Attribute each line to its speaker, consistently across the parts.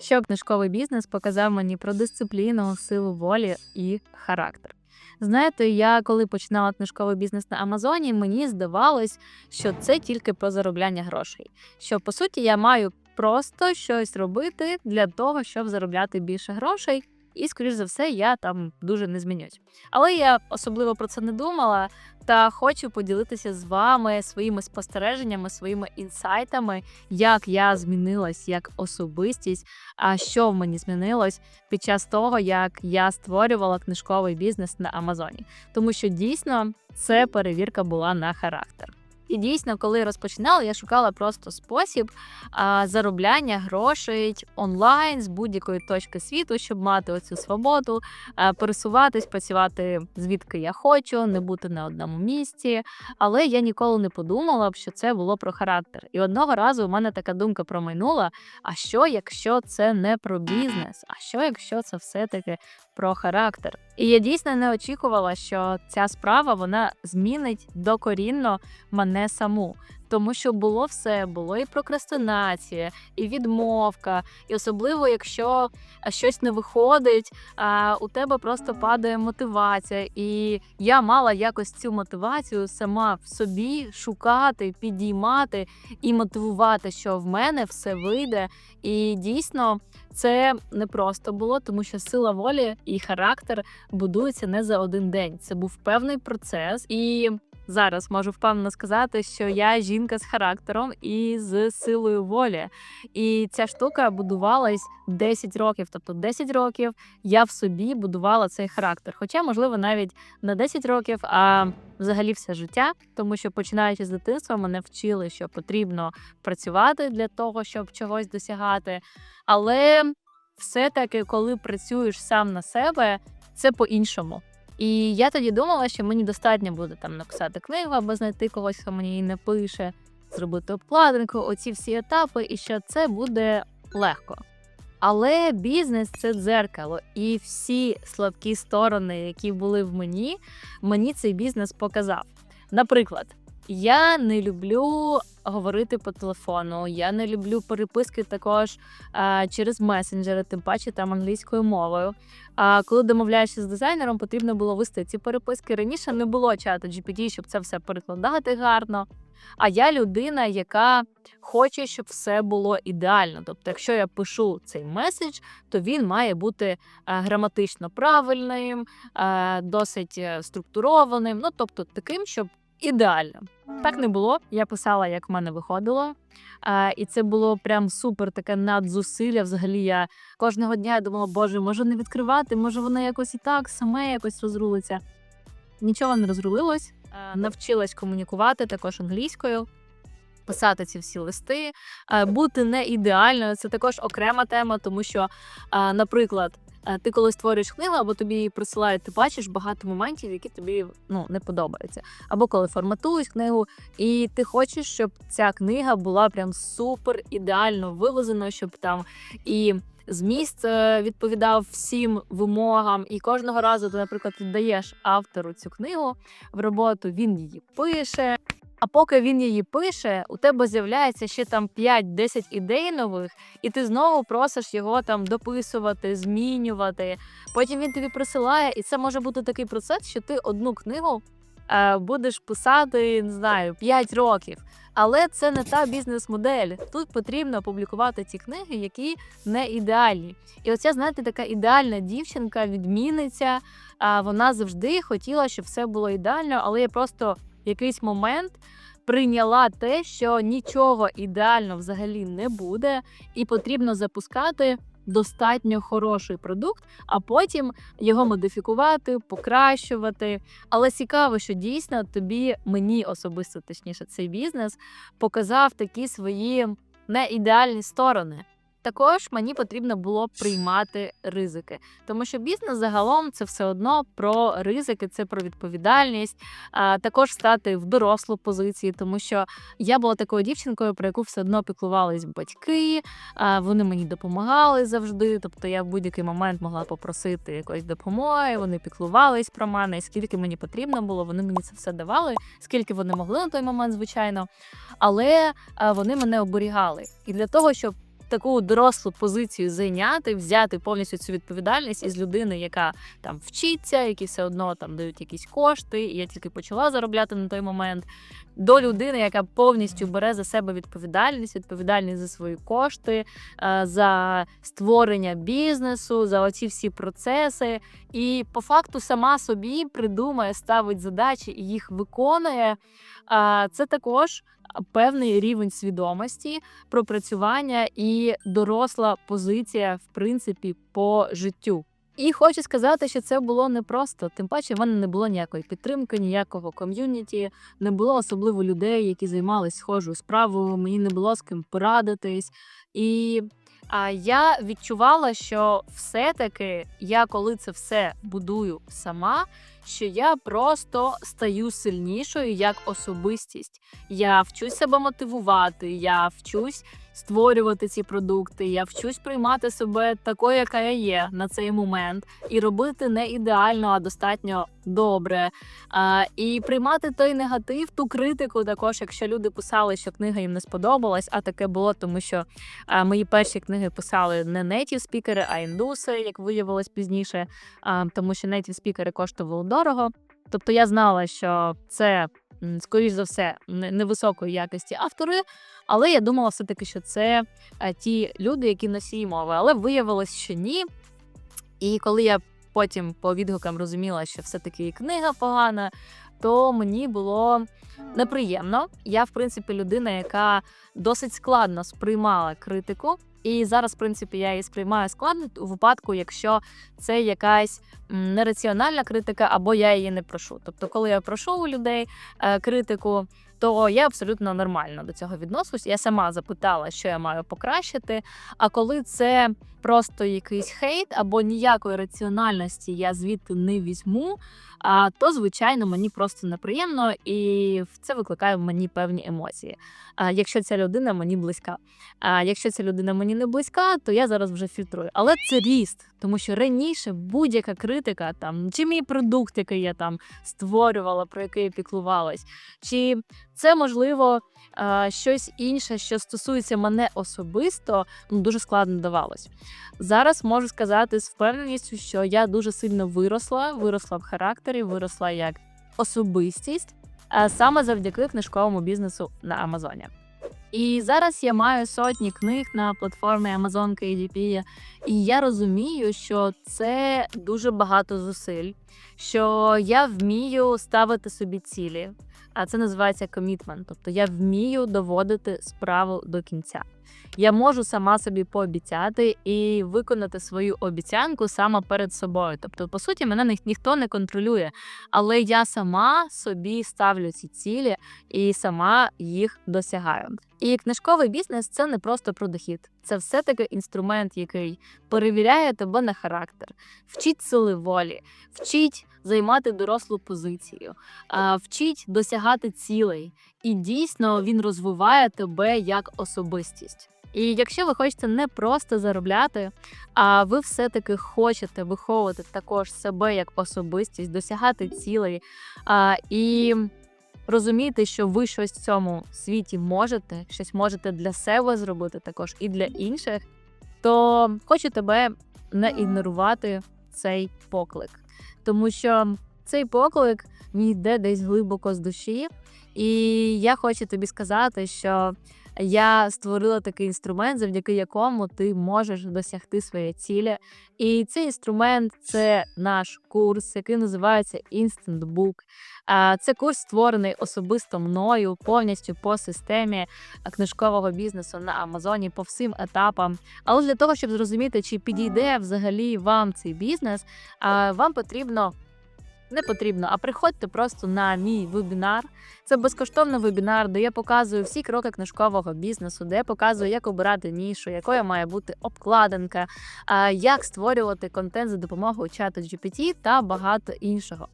Speaker 1: Що книжковий бізнес показав мені про дисципліну, силу волі і характер. Знаєте, я коли починала книжковий бізнес на Амазоні, мені здавалось, що це тільки про заробляння грошей. Що по суті я маю просто щось робити для того, щоб заробляти більше грошей, і, скоріш за все, я там дуже не змінюсь. Але я особливо про це не думала та хочу поділитися з вами своїми спостереженнями, своїми інсайтами, як я змінилась як особистість, а що в мені змінилось під час того, як я створювала книжковий бізнес на Амазоні. Тому що дійсно це перевірка була на характер. І дійсно, коли розпочинала, я шукала просто спосіб а, заробляння грошей онлайн з будь-якої точки світу, щоб мати оцю свободу, а, пересуватись, працювати звідки я хочу, не бути на одному місці. Але я ніколи не подумала б, що це було про характер. І одного разу у мене така думка промайнула: а що, якщо це не про бізнес? А що, якщо це все-таки про характер? І я дійсно не очікувала, що ця справа вона змінить докорінно мене саму. Тому що було все, було і прокрастинація, і відмовка, і особливо, якщо щось не виходить, у тебе просто падає мотивація. І я мала якось цю мотивацію сама в собі шукати, підіймати і мотивувати, що в мене все вийде. І дійсно це не просто було, тому що сила волі і характер будуються не за один день. Це був певний процес і. Зараз можу впевнено сказати, що я жінка з характером і з силою волі. І ця штука будувалась 10 років. Тобто 10 років я в собі будувала цей характер. Хоча, можливо, навіть не 10 років, а взагалі все життя. Тому що починаючи з дитинства, мене вчили, що потрібно працювати для того, щоб чогось досягати. Але все-таки, коли працюєш сам на себе, це по-іншому. І я тоді думала, що мені достатньо буде там написати книгу або знайти когось, хто мені її напише, зробити обкладинку, оці всі етапи, і що це буде легко. Але бізнес це дзеркало, і всі слабкі сторони, які були в мені, мені цей бізнес показав. Наприклад, я не люблю говорити по телефону, я не люблю переписки також а, через месенджери, тим паче там англійською мовою. А коли домовляєшся з дизайнером, потрібно було вести ці переписки. Раніше не було чату GPT, щоб це все перекладати гарно. А я людина, яка хоче, щоб все було ідеально. Тобто, якщо я пишу цей меседж, то він має бути е, граматично правильним, е, досить е, структурованим. Ну тобто, таким, щоб ідеально. Так не було. Я писала, як в мене виходило. А, і це було прям супер таке надзусилля. Взагалі я кожного дня я думала, боже, може не відкривати, може воно якось і так саме якось розрулиться. Нічого не розрулилось. А, навчилась комунікувати також англійською. Писати ці всі листи, а, бути не ідеальною це також окрема тема, тому що, а, наприклад, ти коли створюєш книгу, або тобі її присилають, ти бачиш багато моментів, які тобі ну не подобаються. Або коли форматують книгу, і ти хочеш, щоб ця книга була прям супер ідеально вивезена, щоб там і зміст е, відповідав всім вимогам. І кожного разу ти, наприклад, віддаєш автору цю книгу в роботу, він її пише. А поки він її пише, у тебе з'являється ще там 5-10 ідей нових, і ти знову просиш його там дописувати, змінювати. Потім він тобі присилає, і це може бути такий процес, що ти одну книгу е, будеш писати, не знаю, 5 років. Але це не та бізнес-модель. Тут потрібно публікувати ті книги, які не ідеальні. І оця, знаєте, така ідеальна дівчинка, відмінниця. Вона завжди хотіла, щоб все було ідеально, але я просто якийсь момент прийняла те, що нічого ідеально взагалі не буде, і потрібно запускати достатньо хороший продукт, а потім його модифікувати, покращувати. Але цікаво, що дійсно тобі, мені особисто точніше, цей бізнес показав такі свої неідеальні сторони. Також мені потрібно було приймати ризики, тому що бізнес загалом це все одно про ризики, це про відповідальність, а також стати в дорослу позиції, тому що я була такою дівчинкою, про яку все одно піклувались батьки, вони мені допомагали завжди. Тобто я в будь-який момент могла попросити якоїсь допомоги. Вони піклувались про мене, скільки мені потрібно було, вони мені це все давали, скільки вони могли на той момент, звичайно. Але вони мене оберігали. І для того, щоб таку дорослу позицію зайняти, взяти повністю цю відповідальність із людини, яка там вчиться, які все одно там дають якісь кошти. І я тільки почала заробляти на той момент. До людини, яка повністю бере за себе відповідальність, відповідальність за свої кошти, е, за створення бізнесу, за оці всі процеси. І по факту сама собі придумає, ставить задачі і їх виконує. Це також певний рівень свідомості, пропрацювання і доросла позиція, в принципі, по життю. І хочу сказати, що це було непросто. Тим паче, в мене не було ніякої підтримки, ніякого ком'юніті, не було особливо людей, які займалися схожою справою. Мені не було з ким порадитись. І а я відчувала, що все-таки я, коли це все будую сама, що я просто стаю сильнішою як особистість. Я вчусь себе мотивувати, я вчусь створювати ці продукти, я вчусь приймати себе такою, яка я є на цей момент, і робити не ідеально, а достатньо добре. А, І приймати той негатив, ту критику, також, якщо люди писали, що книга їм не сподобалась, а таке було, тому що а, мої перші книги писали не нейтів спікери, а індуси, як виявилось пізніше, а, тому що нейтів спікери коштували дорого. Тобто я знала, що це скоріш за все, невисокої якості автори. Але я думала все-таки, що це е, ті люди, які носії мови. Але виявилось, що ні. І коли я потім по відгукам розуміла, що все-таки книга погана, то мені було неприємно. Я, в принципі, людина, яка досить складно сприймала критику. І зараз, в принципі, я її сприймаю складно у випадку, якщо це якась нераціональна критика, або я її не прошу. Тобто, коли я прошу у людей е, критику, то я абсолютно нормально до цього відношусь. Я сама запитала, що я маю покращити. А коли це просто якийсь хейт або ніякої раціональності я звідти не візьму, то звичайно мені просто неприємно і це викликає в мені певні емоції. Якщо ця людина мені близька. А якщо ця людина мені не близька, то я зараз вже фільтрую. Але це ріст, тому що раніше будь-яка критика, там чи мій продукт, який я там створювала, про який я піклувалась, чи це можливо щось інше, що стосується мене особисто, ну дуже складно давалось. Зараз можу сказати з впевненістю, що я дуже сильно виросла, виросла в характері, виросла як особистість, саме завдяки книжковому бізнесу на Амазоні. І зараз я маю сотні книг на платформі Amazon KDP, і я розумію, що це дуже багато зусиль, що я вмію ставити собі цілі, а це називається комітмент. Тобто я вмію доводити справу до кінця. Я можу сама собі пообіцяти і виконати свою обіцянку саме перед собою. Тобто, по суті, мене ні, ніхто не контролює, але я сама собі ставлю ці цілі і сама їх досягаю. І книжковий бізнес це не просто про дохід, це все-таки інструмент, який перевіряє тебе на характер, вчить сили волі, вчить займати дорослу позицію, вчить досягати цілей, і дійсно він розвиває тебе як особистість. І якщо ви хочете не просто заробляти, а ви все-таки хочете виховувати також себе як особистість, досягати цілей а, і розуміти, що ви щось в цьому світі можете, щось можете для себе зробити також і для інших, то хочу тебе не ігнорувати цей поклик, тому що цей поклик він йде десь глибоко з душі, і я хочу тобі сказати, що я створила такий інструмент, завдяки якому ти можеш досягти своєї цілі. І цей інструмент це наш курс, який називається Instant Book. Це курс створений особисто мною, повністю по системі книжкового бізнесу на Амазоні по всім етапам. Але для того, щоб зрозуміти, чи підійде взагалі вам цей бізнес, вам потрібно не потрібно, а приходьте просто на мій вебінар. Це безкоштовний вебінар, де я показую всі кроки книжкового бізнесу, де я показую, як обирати нішу, якою має бути обкладинка, як створювати контент за допомогою чату GPT та багато іншого.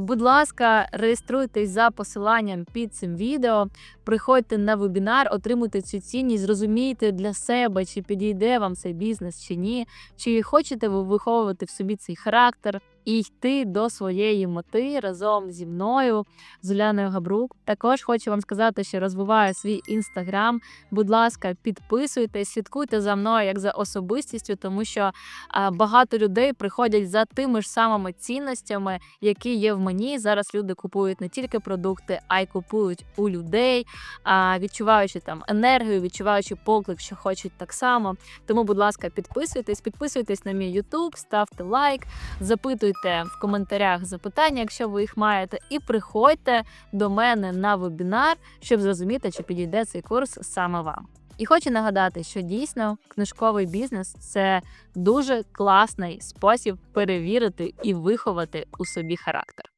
Speaker 1: Будь ласка, реєструйтесь за посиланням під цим відео, приходьте на вебінар, отримуйте цю цінність, зрозумійте для себе, чи підійде вам цей бізнес чи ні, чи хочете ви виховувати в собі цей характер і йти до своєї мети разом зі мною, з Уляною Габрук. Також хочу вам сказати, що розвиваю свій інстаграм. Будь ласка, підписуйтесь, слідкуйте за мною як за особистістю, тому що багато людей приходять за тими ж самими цінностями, які є в мені. Зараз люди купують не тільки продукти, а й купують у людей, відчуваючи там енергію, відчуваючи поклик, що хочуть так само. Тому, будь ласка, підписуйтесь, підписуйтесь на мій YouTube, ставте лайк, запитуйте в коментарях запитання, якщо ви їх маєте, і приходьте до мене на вебінар, щоб зрозуміти, чи підійде цей курс саме вам. І хочу нагадати, що дійсно книжковий бізнес це дуже класний спосіб перевірити і виховати у собі характер.